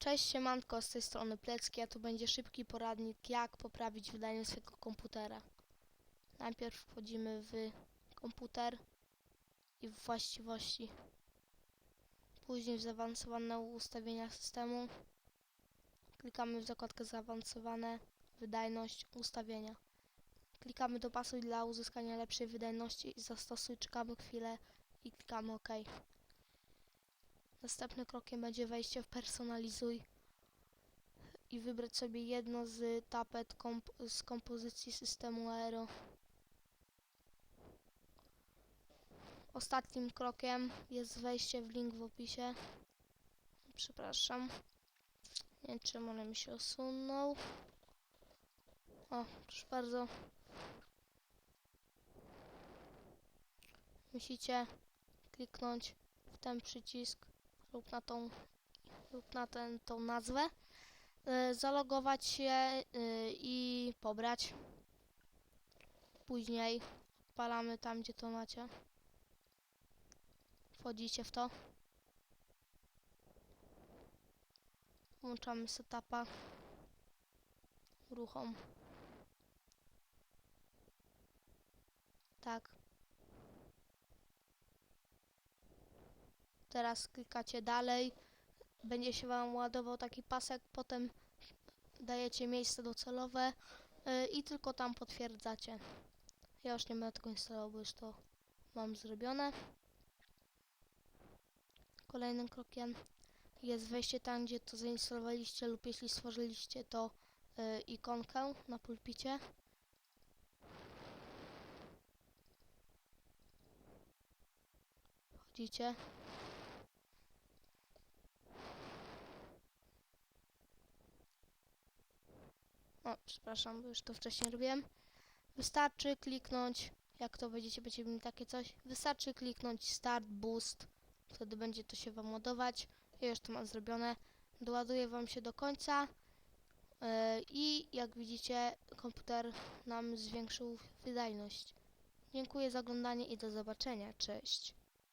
Cześć siemanko, z tej strony Plecki, a tu będzie szybki poradnik jak poprawić wydajność swojego komputera. Najpierw wchodzimy w komputer i w właściwości. Później w zaawansowane ustawienia systemu. Klikamy w zakładkę zaawansowane, wydajność, ustawienia. Klikamy dopasuj dla uzyskania lepszej wydajności i zastosuj, czekamy chwilę i klikamy OK. Następnym krokiem będzie wejście w personalizuj i wybrać sobie jedno z tapet komp z kompozycji systemu Aero. Ostatnim krokiem jest wejście w link w opisie. Przepraszam. Nie wiem, czemu on mi się osunął. O, proszę bardzo. Musicie kliknąć w ten przycisk lub na tą lub na ten, tą nazwę, y, zalogować się y, i pobrać. Później odpalamy tam, gdzie to macie. Wchodzicie w to. Włączamy setupa. Uruchom. Tak. Teraz klikacie dalej. Będzie się Wam ładował taki pasek, potem dajecie miejsce docelowe yy, i tylko tam potwierdzacie. Ja już nie będę tego instalował, bo już to mam zrobione. Kolejnym krokiem jest wejście tam, gdzie to zainstalowaliście lub jeśli stworzyliście to yy, ikonkę na pulpicie. Wchodzicie. O, przepraszam, bo już to wcześniej robiłem. Wystarczy kliknąć, jak to będziecie, będziecie mieli takie coś. Wystarczy kliknąć Start Boost. Wtedy będzie to się Wam ładować. Ja już to mam zrobione. Doładuje Wam się do końca. Yy, I jak widzicie, komputer nam zwiększył wydajność. Dziękuję za oglądanie i do zobaczenia. Cześć.